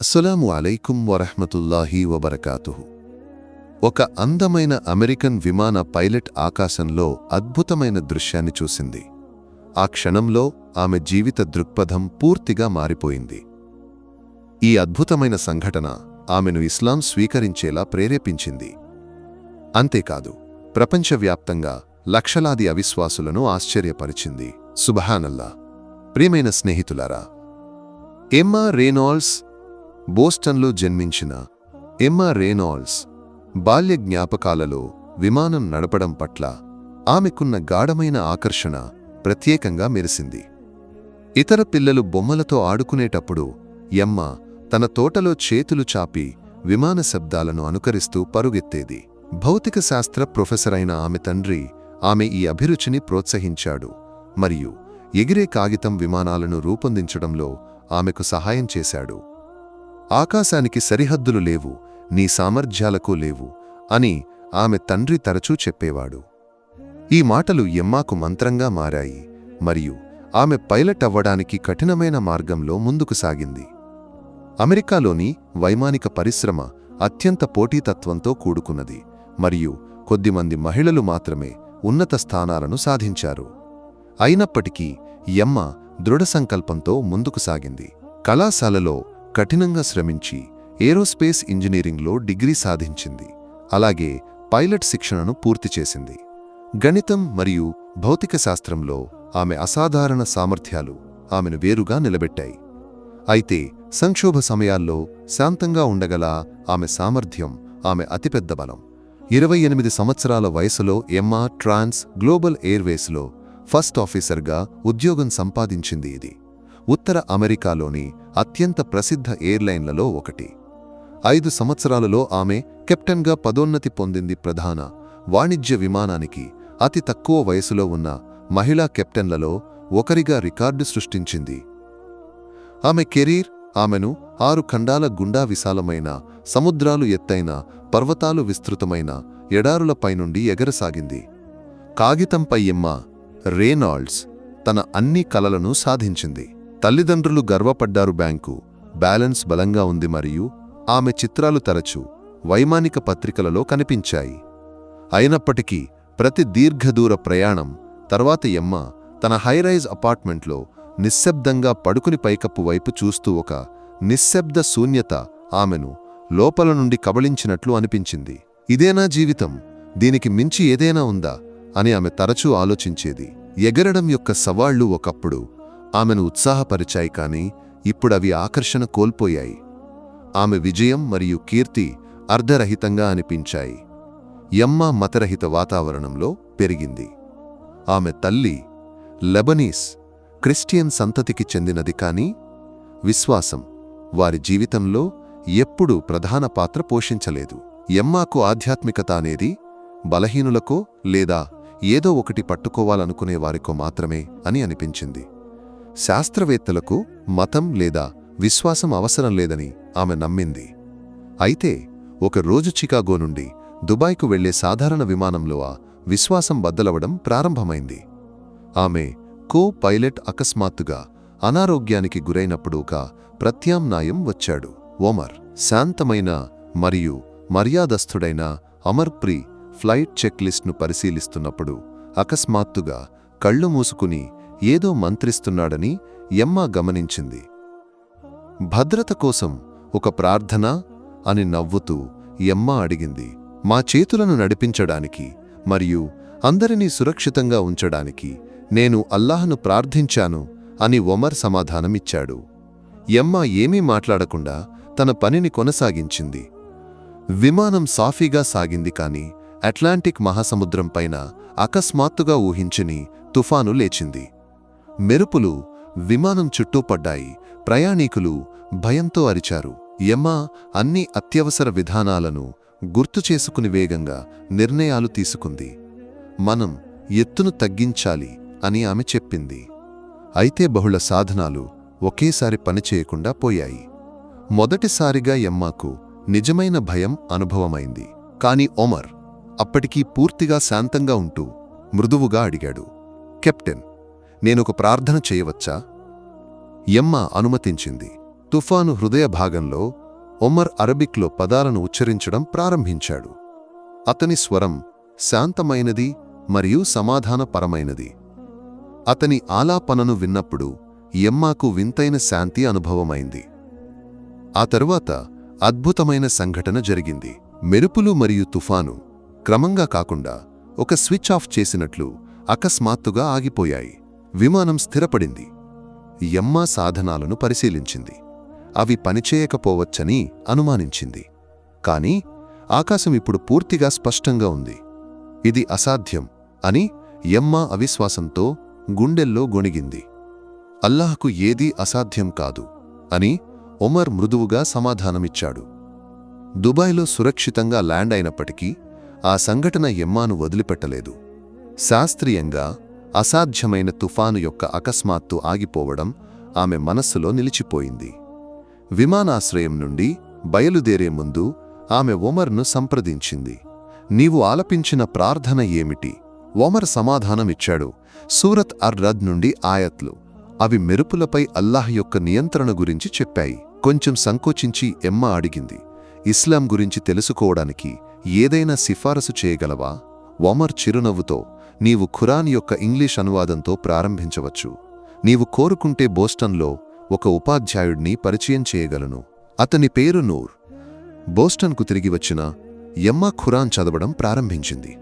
అస్సలం అలైకుం వరహ్మతుల్లాహి వబరకాతుహు. ఒక అందమైన అమెరికన్ విమాన పైలట్ ఆకాశంలో అద్భుతమైన దృశ్యాన్ని చూసింది. ఆ క్షణంలో ఆమె జీవిత దృక్పథం పూర్తిగా మారిపోయింది. ఈ అద్భుతమైన సంఘటన ఆమెను ఇస్లాం స్వీకరించేలా ప్రేరేపించింది. అంతేకాదు ప్రపంచవ్యాప్తంగా లక్షలాది అవిశ్వాసులను ఆశ్చర్యపరిచింది. సుబహానల్లా ప్రియమైన స్నేహితులారా ఎమ్మా రేనాల్డ్స్ బోస్టన్లో జన్మించిన ఎమ్మా రేనాల్డ్స్ బాల్య జ్ఞాపకాలలో విమానం నడపడం పట్ల ఆమెకున్న గాఢమైన ఆకర్షణ ప్రత్యేకంగా మెరిసింది. ఇతర పిల్లలు బొమ్మలతో ఆడుకునేటప్పుడు ఎమ్మ తన తోటలో చేతులు చాపి విమాన శబ్దాలను అనుకరిస్తూ పరుగెత్తేది. భౌతిక శాస్త్ర ప్రొఫెసర్ అయిన ఆమె తండ్రి ఆమె ఈ అభిరుచిని ప్రోత్సహించాడు మరియు ఎగిరే కాగితం విమానాలను రూపొందించడంలో ఆమెకు సహాయం చేశాడు. ఆకాశానికి సరిహద్దులు లేవు నీ సామర్థ్యాలకు లేవు అని ఆమె తండ్రి తరచూ చెప్పేవాడు. ఈ మాటలు ఎమ్మాకు మంత్రంగా మారాయి మరియు ఆమె పైలట్ అవ్వడానికి కఠినమైన మార్గంలో ముందుకు సాగింది. అమెరికాలోని వైమానిక పరిశ్రమ అత్యంత పోటీతత్వంతో కూడుకున్నది మరియు కొద్దిమంది మహిళలు మాత్రమే ఉన్నత స్థానాలను సాధించారు. అయినప్పటికీ యమ్మ దృఢ సంకల్పంతో ముందుకు సాగింది. కళాశాలలో కఠినంగా శ్రమించి ఏరోస్పేస్ ఇంజనీరింగ్లో డిగ్రీ సాధించింది. అలాగే పైలట్ శిక్షణను పూర్తి చేసింది. గణితం మరియు భౌతిక శాస్త్రంలో ఆమె అసాధారణ సామర్థ్యాలు ఆమెను వేరుగా నిలబెట్టాయి. అయితే సంక్షోభ సమయాల్లో శాంతంగా ఉండగల ఆమె సామర్థ్యం ఆమె అతిపెద్ద బలం. ఇరవై ఎనిమిది సంవత్సరాల వయసులో ఎమ్మా ట్రాన్స్ గ్లోబల్ ఎయిర్వేస్లో ఫస్ట్ ఆఫీసర్గా ఉద్యోగం సంపాదించింది ఇది. ఉత్తర అమెరికాలోని అత్యంత ప్రసిద్ధ ఎయిర్లైన్లలో ఒకటి. ఐదు సంవత్సరాలలో ఆమె కెప్టెన్గా పదోన్నతి పొందింది ప్రధాన వాణిజ్య విమానానికి అతి తక్కువ వయసులో ఉన్న మహిళా కెప్టెన్లలో ఒకరిగా రికార్డు సృష్టించింది. ఆమె కెరీర్ ఆమెను ఆరు ఖండాల గుండా విశాలమైన సముద్రాలు ఎత్తైన పర్వతాలు విస్తృతమైన ఎడారులపైనుండి ఎగరసాగింది. కాగితంపై ఎమ్మ రేనాల్డ్స్ తన అన్ని కలలను సాధించింది. తల్లిదండ్రులు గర్వపడ్డారు బ్యాంకు. బ్యాలెన్స్ బలంగా ఉంది మరియు ఆమె చిత్రాలు తరచు వైమానిక పత్రికలలో కనిపించాయి. అయినప్పటికీ ప్రతి దీర్ఘదూర ప్రయాణం తర్వాత ఎమ్మ తన హైరైజ్ అపార్ట్మెంట్లో నిశ్శబ్దంగా పడుకుని పైకప్పు వైపు చూస్తూ ఒక నిశ్శబ్ద శూన్యత ఆమెను లోపల నుండి కబళించినట్లు అనిపించింది. ఇదేనా జీవితం? దీనికి మించి ఏదైనా ఉందా? అని ఆమె తరచూ ఆలోచించేది. ఎగరడం యొక్క సవాళ్ళు ఒకప్పుడు ఆమెను ఉత్సాహపరిచాయి కాని ఇప్పుడవి ఆకర్షణ కోల్పోయాయి. ఆమె విజయం మరియు కీర్తి అర్ధరహితంగా అనిపించాయి. యమ్మ మతరహిత వాతావరణంలో పెరిగింది. ఆమె తల్లి లెబనీస్ క్రిస్టియన్ సంతతికి చెందినది కాని విశ్వాసం వారి జీవితంలో ఎప్పుడూ ప్రధాన పాత్ర పోషించలేదు. ఎమ్మాకు ఆధ్యాత్మికత అనేది బలహీనులకో లేదా ఏదో ఒకటి పట్టుకోవాలనుకునే వారికో మాత్రమే అని అనిపించింది. శాస్త్రవేత్తలకు మతం లేదా విశ్వాసం అవసరం లేదని ఆమె నమ్మింది. అయితే ఒక రోజు చికాగో నుండి దుబాయ్కు వెళ్ళే సాధారణ విమానంలో ఆ విశ్వాసం బద్దలవడం ప్రారంభమైంది. ఆమె కో పైలట్ అకస్మాత్తుగా అనారోగ్యానికి గురైనప్పుడు ఒక ప్రత్యామ్నాయం వచ్చాడు. ఓమర్ శాంతమైన మరియు మర్యాదస్థుడైన అమర్ప్రీ ఫ్లైట్ చెక్లిస్ట్ను పరిశీలిస్తున్నప్పుడు అకస్మాత్తుగా కళ్ళు మూసుకుని ఏదో మంత్రిస్తున్నాడని యమ్మ గమనించింది. భద్రత కోసం ఒక ప్రార్థన అని నవ్వుతూ యమ్మ అడిగింది మా చేతులను నడిపించడానికి మరియు అందరినీ సురక్షితంగా ఉంచడానికి నేను అల్లాహను ప్రార్థించాను అని ఒమర్ సమాధానమిచ్చాడు. యమ్మ ఏమీ మాట్లాడకుండా తన పనిని కొనసాగించింది. విమానం సాఫీగా సాగింది కాని అట్లాంటిక్ మహాసముద్రంపైన అకస్మాత్తుగా ఊహించని తుఫాను లేచింది. మెరుపులు విమానం చుట్టూ పడ్డాయి. ప్రయాణీకులు భయంతో అరిచారు. యమ్మ అన్ని అత్యవసర విధానాలను గుర్తు చేసుకుని వేగంగా నిర్ణయాలు తీసుకుంది. మనం ఎత్తును తగ్గించాలి అని ఆమె చెప్పింది. అయితే బహుళ సాధనాలు ఒకేసారి పనిచేయకుండా పోయాయి. మొదటిసారిగా యమ్మాకు నిజమైన భయం అనుభవమైంది. కాని ఒమర్ అప్పటికీ పూర్తిగా శాంతంగా ఉంటూ మృదువుగా అడిగాడు. కెప్టెన్ నేనొక ప్రార్థన చేయవచ్చా? యమ్మ అనుమతించింది. తుఫాను హృదయ భాగంలో ఒమర్ అరబిక్లో పదాలను ఉచ్చరించడం ప్రారంభించాడు. అతని స్వరం శాంతమైనది మరియు సమాధానపరమైనది. అతని ఆలాపనను విన్నప్పుడు యమ్మాకు వింతైన శాంతి అనుభవమైంది. ఆ తరువాత అద్భుతమైన సంఘటన జరిగింది. మెరుపులు మరియు తుఫాను క్రమంగా కాకుండా ఒక స్విచ్ ఆఫ్ చేసినట్లు అకస్మాత్తుగా ఆగిపోయాయి. విమానం స్థిరపడింది. యమ్మా సాధనాలను పరిశీలించింది. అవి పనిచేయకపోవచ్చని అనుమానించింది. కాని ఆకాశం ఇప్పుడు పూర్తిగా స్పష్టంగా ఉంది. ఇది అసాధ్యం అని యమ్మా అవిశ్వాసంతో గుండెల్లో గొణిగింది. అల్లాహకు ఏదీ అసాధ్యం కాదు అని ఒమర్ మృదువుగా సమాధానమిచ్చాడు. దుబాయ్లో సురక్షితంగా ల్యాండ్ అయినప్పటికీ ఆ సంఘటన ఎమ్మాను వదిలిపెట్టలేదు. శాస్త్రీయంగా అసాధ్యమైన తుఫాను యొక్క అకస్మాత్తు ఆగిపోవడం ఆమె మనస్సులో నిలిచిపోయింది. విమానాశ్రయం నుండి బయలుదేరే ముందు ఆమె ఒమర్ను సంప్రదించింది. నీవు ఆలపించిన ప్రార్థన ఏమిటి? ఒమర్ సమాధానమిచ్చాడు. సూరత్ అర్ రద్ నుండి ఆయత్లు. అవి మెరుపులపై అల్లాహ్ యొక్క నియంత్రణ గురించి చెప్పాయి. కొంచెం సంకోచించి ఎమ్మ అడిగింది. ఇస్లాం గురించి తెలుసుకోవడానికి ఏదైనా సిఫారసు చేయగలవా? ఒమర్ చిరునవ్వుతో నీవు ఖురాన్ యొక్క ఇంగ్లీష్ అనువాదంతో ప్రారంభించవచ్చు. నీవు కోరుకుంటే బోస్టన్లో ఒక ఉపాధ్యాయుడిని పరిచయం చేయగలను. అతని పేరు నూర్. బోస్టన్కు తిరిగి వచ్చిన యమ్మ ఖురాన్ చదవడం ప్రారంభించింది.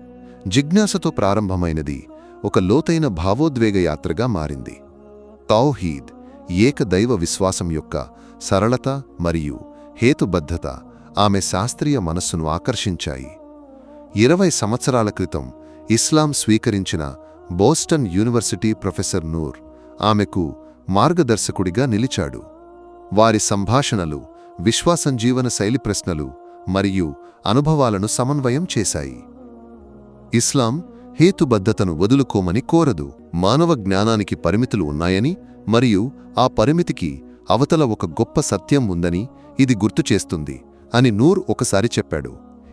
జిజ్ఞాసతో ప్రారంభమైనది ఒక లోతైన భావోద్వేగ యాత్రగా మారింది. తౌహీద్ ఏకదైవ విశ్వాసం యొక్క సరళత మరియు హేతుబద్ధత ఆమె శాస్త్రీయ మనస్సును ఆకర్షించాయి. ఇరవై సంవత్సరాల క్రితం ఇస్లాం స్వీకరించిన బోస్టన్ యూనివర్సిటీ ప్రొఫెసర్ నూర్ ఆమెకు మార్గదర్శకుడిగా నిలిచాడు. వారి సంభాషణలు విశ్వాసంజీవన శైలి ప్రశ్నలు మరియు అనుభవాలను సమన్వయం చేశాయి. ఇస్లాం హేతుబద్ధతను వదులుకోమని కోరదు. మానవ జ్ఞానానికి పరిమితులు ఉన్నాయని మరియు ఆ పరిమితికి అవతల ఒక గొప్ప సత్యం ఉందని ఇది గుర్తుచేస్తుంది అని నూర్ ఒకసారి చెప్పాడు.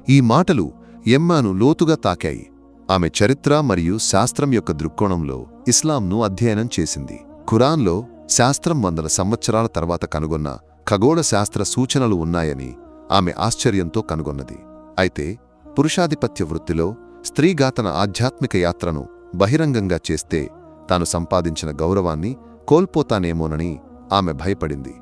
ఈ మాటలు ఎమ్మాను లోతుగా తాకాయి. ఆమె చరిత్ర మరియు శాస్త్రం యొక్క దృక్కోణంలో ఇస్లాంను అధ్యయనం చేసింది. ఖురాన్లో శాస్త్రం వందల సంవత్సరాల తర్వాత కనుగొన్న ఖగోళ శాస్త్ర సూచనలు ఉన్నాయని ఆమె ఆశ్చర్యంతో కనుగొన్నది. అయితే పురుషాధిపత్య వృత్తిలో స్త్రీగాతన ఆధ్యాత్మిక యాత్రను బహిరంగంగా చేస్తే తాను సంపాదించిన గౌరవాన్ని కోల్పోతానేమోనని ఆమె భయపడింది.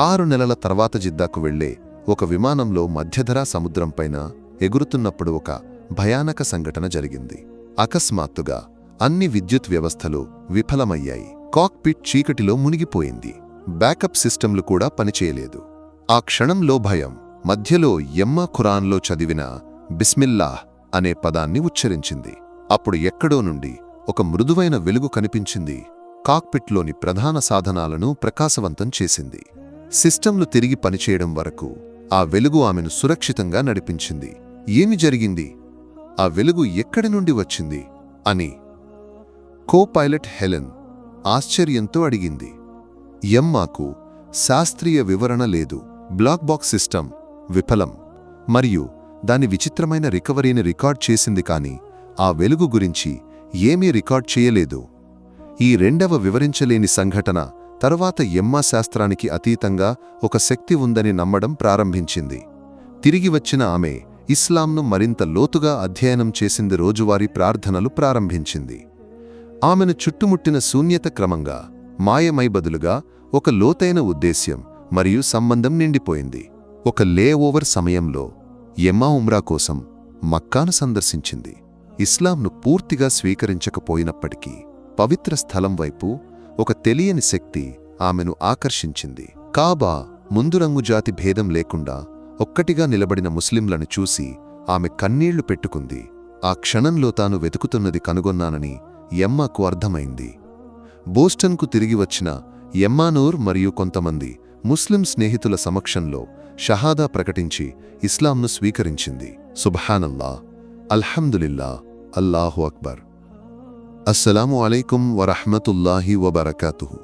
ఆరు నెలల తర్వాత జిద్దాకు వెళ్ళే ఒక విమానంలో మధ్యధరా సముద్రంపైన ఎగురుతున్నప్పుడు ఒక భయానక సంఘటన జరిగింది. అకస్మాత్తుగా అన్ని విద్యుత్ వ్యవస్థలు విఫలమయ్యాయి. కాక్పిట్ చీకటిలో మునిగిపోయింది. బ్యాకప్ సిస్టంలు కూడా పనిచేయలేదు. ఆ క్షణంలో భయం మధ్యలో ఎమ్మ ఖురాన్లో చదివిన బిస్మిల్లాహ్ అనే పదాన్ని ఉచ్చరించింది. అప్పుడు ఎక్కడో నుండి ఒక మృదువైన వెలుగు కనిపించింది. కాక్పిట్లోని ప్రధాన సాధనాలను ప్రకాశవంతం చేసింది. సిస్టంలు తిరిగి పనిచేయడం వరకు ఆ వెలుగు ఆమెను సురక్షితంగా నడిపించింది. ఏమి జరిగింది? ఆ వెలుగు ఎక్కడి నుండి వచ్చింది? అని కో పైలట్ హెలెన్ ఆశ్చర్యంతో అడిగింది. ఎమ్మాకు శాస్త్రీయ వివరణ లేదు. బ్లాక్ బాక్స్ సిస్టమ్ విఫలం. మరియు దాని విచిత్రమైన రికవరీని రికార్డ్ చేసింది కాని ఆ వెలుగు గురించి ఏమీ రికార్డ్ చేయలేదు. ఈ రెండవ వివరించలేని సంఘటన తరువాత ఎమ్మా శాస్త్రానికి అతీతంగా ఒక శక్తి ఉందని నమ్మడం ప్రారంభించింది. తిరిగి వచ్చిన ఆమె ఇస్లాంను మరింత లోతుగా అధ్యయనం చేసింది రోజువారీ ప్రార్థనలు ప్రారంభించింది. ఆమెను చుట్టుముట్టిన శూన్యత క్రమంగా మాయమై బదులుగా ఒక లోతైన ఉద్దేశ్యం మరియు సంబంధం నిండిపోయింది. ఒక లేఓవర్ సమయంలో ఎమ్మా ఉమ్రా కోసం మక్కాను సందర్శించింది. ఇస్లాంను పూర్తిగా స్వీకరించకపోయినప్పటికీ పవిత్ర స్థలం వైపు ఒక తెలియని శక్తి ఆమెను ఆకర్షించింది. కాబా ముందు రంగు జాతి భేదం లేకుండా ఒక్కటిగా నిలబడిన ముస్లింలను చూసి ఆమె కన్నీళ్ళు పెట్టుకుంది. ఆ క్షణంలో తాను వెతుకుతున్నది కనుగొన్నానని ఎమ్మాకు అర్థమైంది. బోస్టన్కు తిరిగి వచ్చిన ఎమ్మానూర్ మరియు కొంతమంది ముస్లిం స్నేహితుల సమక్షంలో షహాదా ప్రకటించి ఇస్లాంను స్వీకరించింది. సుబ్హానల్లా అల్హమ్దులిల్లా అల్లాహు అక్బర్. అస్సలాము అలైకుం వరహమతుల్లాహి వబరకాతుహు.